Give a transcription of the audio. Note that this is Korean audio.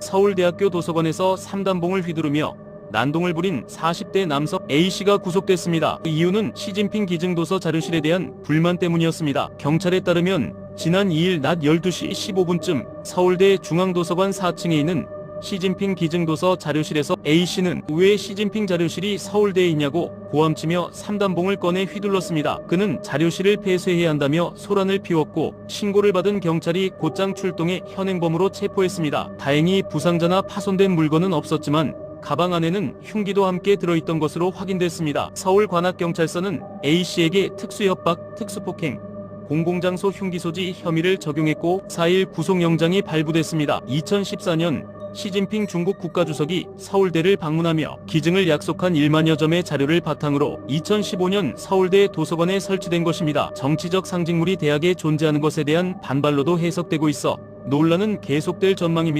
서울대학교 도서관에서 삼단봉을 휘두르며 난동을 부린 40대 남성 A씨가 구속됐습니다. 그 이유는 시진핑 기증도서 자료실에 대한 불만 때문이었습니다. 경찰에 따르면 지난 2일 낮 12시 15분쯤 서울대 중앙도서관 4층에 있는 시진핑 기증도서 자료실에서 A씨는 왜 시진핑 자료실이 서울대에 있냐고 고함치며 삼단봉을 꺼내 휘둘렀습니다. 그는 자료실을 폐쇄해야 한다며 소란을 피웠고 신고를 받은 경찰이 곧장 출동해 현행범으로 체포했습니다. 다행히 부상자나 파손된 물건은 없었지만 가방 안에는 흉기도 함께 들어있던 것으로 확인됐습니다. 서울 관악경찰서는 A씨에게 특수협박, 특수폭행, 공공장소 흉기 소지 혐의를 적용했고 4일 구속영장이 발부됐습니다. 2014년 시진핑 중국 국가주석이 서울대를 방문하며 기증을 약속한 1만여 점의 자료를 바탕으로 2015년 서울대 도서관에 설치된 것입니다. 정치적 상징물이 대학에 존재하는 것에 대한 반발로도 해석되고 있어 논란은 계속될 전망입니다.